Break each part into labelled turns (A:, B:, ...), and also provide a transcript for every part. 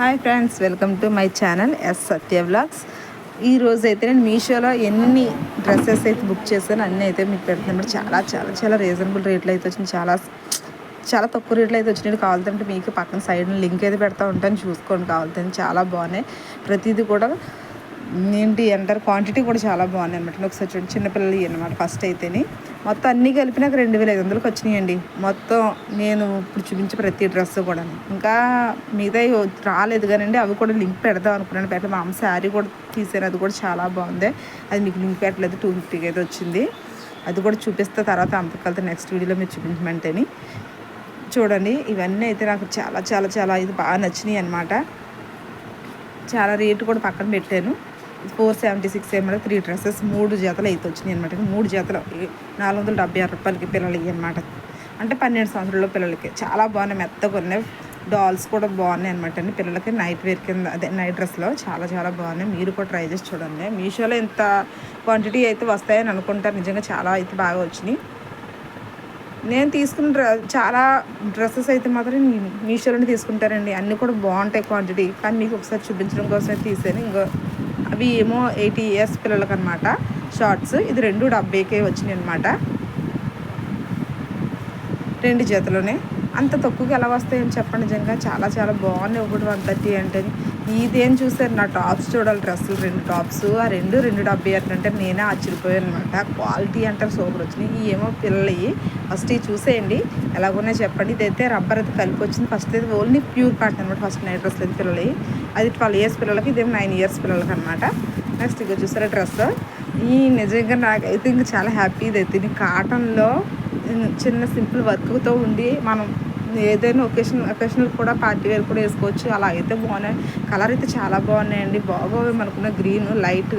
A: Hi friends welcome to my channel S Satya vlogs. ఈ రోజు అయితే నేను మీషోలో ఎన్ని డ్రెస్సెస్ అయితే బుక్ చేశాను అన్నీ అయితే మీకు పెడుతున్నాను చాలా చాలా చాలా రీజనబుల్ రేట్లు అయితే వచ్చింది. చాలా చాలా తక్కువ రేట్లు అయితే వచ్చినాయి. కావాలంటే మీకు పక్కన సైడ్ లింక్ అయితే పెడతా ఉంటాను. చూసుకోండి కావాలంటే చాలా బాగున్నాయి. ప్రతిదీ కూడా ఏంటి ఎంటర్ క్వాంటిటీ కూడా చాలా బాగున్నాయి అనమాట ఒకసారి చూడండి చిన్నపిల్లలు అనమాట ఫస్ట్ అయితేనే. మొత్తం అన్నీ కలిపినాక రెండు వేల ఐదు వందలకు వచ్చినాయండి. మొత్తం నేను ఇప్పుడు చూపించే ప్రతి డ్రెస్ కూడా ఇంకా మిగతా రాలేదు కానండి అవి కూడా లింక్ పెడదాం అనుకున్నాను. పెట్ట మా అమ్మ శారీ కూడా తీసాను. అది కూడా చాలా బాగుంది. అది మీకు లింక్ పెట్టలేదు టూ ఫిఫ్టీకి అయితే వచ్చింది. అది కూడా చూపిస్తే తర్వాత అమ్మకలతో నెక్స్ట్ వీడియోలో మీరు చూపించమంటేని. చూడండి ఇవన్నీ అయితే నాకు చాలా చాలా చాలా ఇది బాగా నచ్చినాయి అనమాట చాలా రేటు కూడా పక్కన పెట్టాను. ఫోర్ సెవెంటీ సిక్స్ ఏమన్నా త్రీ డ్రెస్సెస్ మూడు జతలు అయితే వచ్చినాయి అనమాట మూడు జతలు నాలుగు వందల డెబ్బై ఆరు రూపాయలకి పిల్లలు అనమాట అంటే పన్నెండు సంవత్సరాల పిల్లలకి. చాలా బాగున్నాయి మెత్తగా ఉన్నాయి. డాల్స్ కూడా బాగున్నాయి అనమాట అండి. పిల్లలకి నైట్ వేర్ కింద అదే నైట్ డ్రెస్లో చాలా చాలా బాగున్నాయి. మీరు కూడా ట్రై చేసి చూడండి. మీషోలో ఎంత క్వాంటిటీ అయితే వస్తాయని అనుకుంటారు. నిజంగా చాలా అయితే బాగా వచ్చినాయి. నేను తీసుకున్న డ్ర చాలా డ్రెస్సెస్ అయితే మాత్రం మీషోలోనే తీసుకుంటారండి. అన్నీ కూడా బాగుంటాయి క్వాంటిటీ. కానీ మీకు ఒకసారి చూపించడం కోసమే తీసాను. ఇంకో అవి ఏమో ఎయిటీ ఇయర్స్ పిల్లలకి అనమాట షార్ట్స్. ఇది రెండు డెబ్బైకే వచ్చినాయి అనమాట రెండు జతలోనే. అంత తక్కువకి ఎలా వస్తాయని చెప్పండి నిజంగా చాలా చాలా బాగున్నాయి. ఒకటి వన్ థర్టీ అంటే ఇదేం చూసారు నా టాప్స్ చూడాలి. డ్రెస్సులు రెండు టాప్స్. ఆ రెండు రెండు డెబ్బై అంటే నేనే ఆశ్చర్యపోయాను అనమాట క్వాలిటీ అంటారు సూపర్ వచ్చినాయి. ఏమో పిల్లలవి. ఫస్ట్ ఇది చూసేయండి. ఎలాగున్నా చెప్పండి. ఇదైతే రబ్బర్ అయితే కలిపి వచ్చింది. ఫస్ట్ అయితే ఓన్లీ ప్యూర్ కాటన్ అనమాట. ఫస్ట్ నైట్ డ్రెస్ అయితే పిల్లలవి. అది ట్వెల్వ్ ఇయర్స్ పిల్లలకి ఇదేమో నైన్ ఇయర్స్ పిల్లలకి అనమాట. నెక్స్ట్ ఇక చూసారా డ్రెస్ ఈ నిజంగా నాకైతే ఇంకా చాలా హ్యాపీ ఇదైతే. కాటన్లో చిన్న సింపుల్ వర్క్తో ఉండి మనం ఏదైనా ఒకేషన్ ఒకేషనల్ కూడా పార్టీ వేర్ కూడా వేసుకోవచ్చు. అలా అయితే బాగున్నాయి. కలర్ అయితే చాలా బాగున్నాయండి. బాగా మనకున్న గ్రీన్ లైట్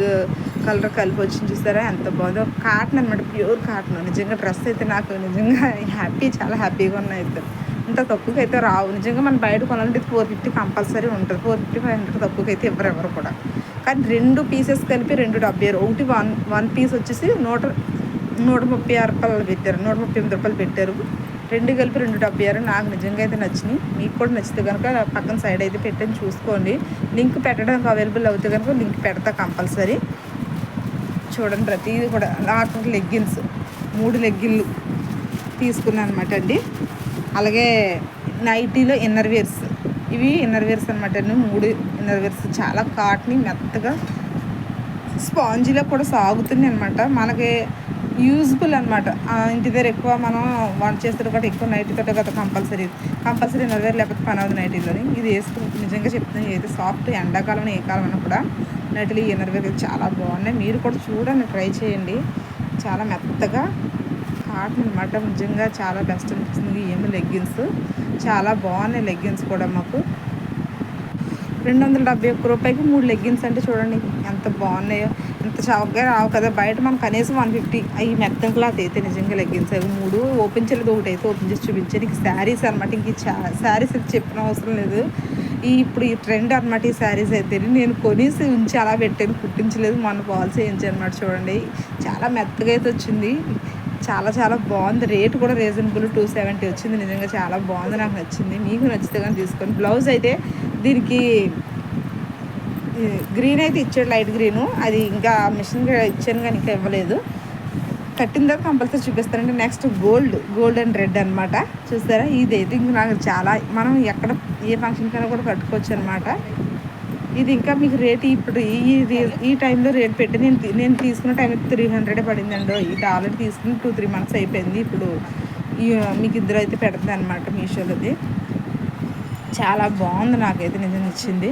A: కలర్ కలిపి వచ్చింది చూసారా? ఎంత బాగుందో. కాటన్ అనమాట ప్యూర్ కాటన్. నిజంగా డ్రెస్ అయితే నాకు నిజంగా హ్యాపీ చాలా హ్యాపీగా ఉన్నాయి అయితే. అంత తక్కువకి అయితే రావు. నిజంగా మనం బయట కొనాలంటే ఫోర్ ఫిఫ్టీ కంపల్సరీ ఉంటుంది. ఫోర్ ఫిఫ్టీ ఫైవ్ హండ్రెడ్ తక్కువకి అయితే ఎవరు ఎవరు కూడా. కానీ రెండు పీసెస్ కలిపి రెండు డెబ్బై ఒకటి వన్ వన్ పీస్ వచ్చేసి నూట నూట ముప్పై ఆరు రూపాయలు పెట్టారు. నూట ముప్పై ఎనిమిది రూపాయలు పెట్టారు. రెండు కలిపి రెండు డెబ్బై ఆరు నాకు నిజంగా అయితే నచ్చినాయి. మీకు కూడా నచ్చితే కనుక పక్కన సైడ్ అయితే పెట్టని చూసుకోండి. లింక్ పెట్టడానికి అవైలబుల్ అవుతే కనుక లింక్ పెడతా కంపల్సరీ చూడండి ప్రతిదీ కూడా నాకు లెగ్గిన్స్ మూడు లెగ్గిన్లు తీసుకున్నాను అనమాట అండి. అలాగే నైటీలో ఇన్నర్ వేర్స్ ఇవి ఇన్నర్ వేర్స్ అనమాట అండి మూడు ఇన్నర్ వేర్స్ చాలా కాట్ని మెత్తగా స్పాంజీలో కూడా సాగుతుంది అనమాట మనకి యూజ్ఫుల్ అనమాట ఇంటి దగ్గర ఎక్కువ మనం వంట చేస్తారు కాబట్టి ఎక్కువ నైట్ తోట కదా కంపల్సరీ. కంపల్సరీ నలవేరు లేకపోతే పని అవుతుంది నైటీలోని ఇది వేసుకుని నిజంగా చెప్తున్నాను ఏదైతే సాఫ్ట్ ఎండాకాలం ఏ కాలం అయినా కూడా నైట్లు ఈ చాలా బాగున్నాయి. మీరు కూడా చూడండి ట్రై చేయండి. చాలా మెత్తగా కాటన్ అనమాట నిజంగా చాలా బెస్ట్ అనిపిస్తుంది. ఏమి లెగ్గిన్స్ చాలా బాగున్నాయి లెగ్గిన్స్ కూడా మాకు. రెండు వందల డెబ్బై ఒక్క రూపాయికి మూడు లెగ్గిన్స్ అంటే చూడండి ఎంత బాగున్నాయో ఎంత చౌకగా రావు కదా. బయట మనం కనీసం వన్ ఫిఫ్టీ అవి మెత్తం క్లాత్ అయితే నిజంగా లెగ్గిన్స్ అవి మూడు ఓపెన్ చేయలేదు ఒకటి అయితే ఓపెన్ చేసి చూపించాను. ఇంక శారీస్ అనమాట ఇంక శారీస్ అయితే చెప్పిన అవసరం లేదు. ఈ ఇప్పుడు ఈ ట్రెండ్ అనమాట ఈ శారీస్ అయితే. నేను కొనేసి ఉంచి అలా పెట్టాను కుట్టించలేదు మొన్న పాలసీ వేయించాను అనమాట చూడండి. చాలా మెత్తగా అయితే వచ్చింది. చాలా చాలా బాగుంది. రేట్ కూడా రీజనబుల్ టూ సెవెంటీ వచ్చింది నిజంగా చాలా బాగుంది నాకు నచ్చింది. మీకు నచ్చితే కానీ తీసుకొని బ్లౌజ్ అయితే దీనికి గ్రీన్ అయితే ఇచ్చాడు లైట్ గ్రీను అది ఇంకా మిషన్ ఇచ్చాను కానీ ఇంకా ఇవ్వలేదు. కట్టిన తర్వాత compulsory చూపిస్తారంటే next gold gold and red అనమాట చూస్తారా ఇది అయితే ఇంక నాకు చాలా మనం ఎక్కడ ఏ ఫంక్షన్ కన్నా కూడా కట్టుకోవచ్చు అనమాట ఇది ఇంకా మీకు రేట్ ఇప్పుడు ఈ ఈ టైంలో రేట్ పెట్టి నేను నేను తీసుకున్న టైం త్రీ హండ్రెడే పడిందండి. ఇది ఆల్రెడీ తీసుకుని టూ త్రీ మంత్స్ అయిపోయింది. ఇప్పుడు మీకు ఇద్దరు అయితే పెడుతుంది అనమాట మీషోలోది. చాలా బాగుంది నాకైతే నిజం నచ్చింది.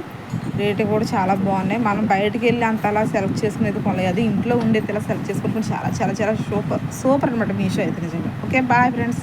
A: రేటు కూడా చాలా బాగున్నాయి. మనం బయటకు వెళ్ళి అంతలా సెలెక్ట్ చేసుకునేది కొనలేదు. అది ఇంట్లో ఉండేది ఇలా సెలెక్ట్ చేసుకుంటుని చాలా చాలా చాలా సూపర్ సూపర్ అనమాట మీషో అయితే నిజంగా. Okay bye friends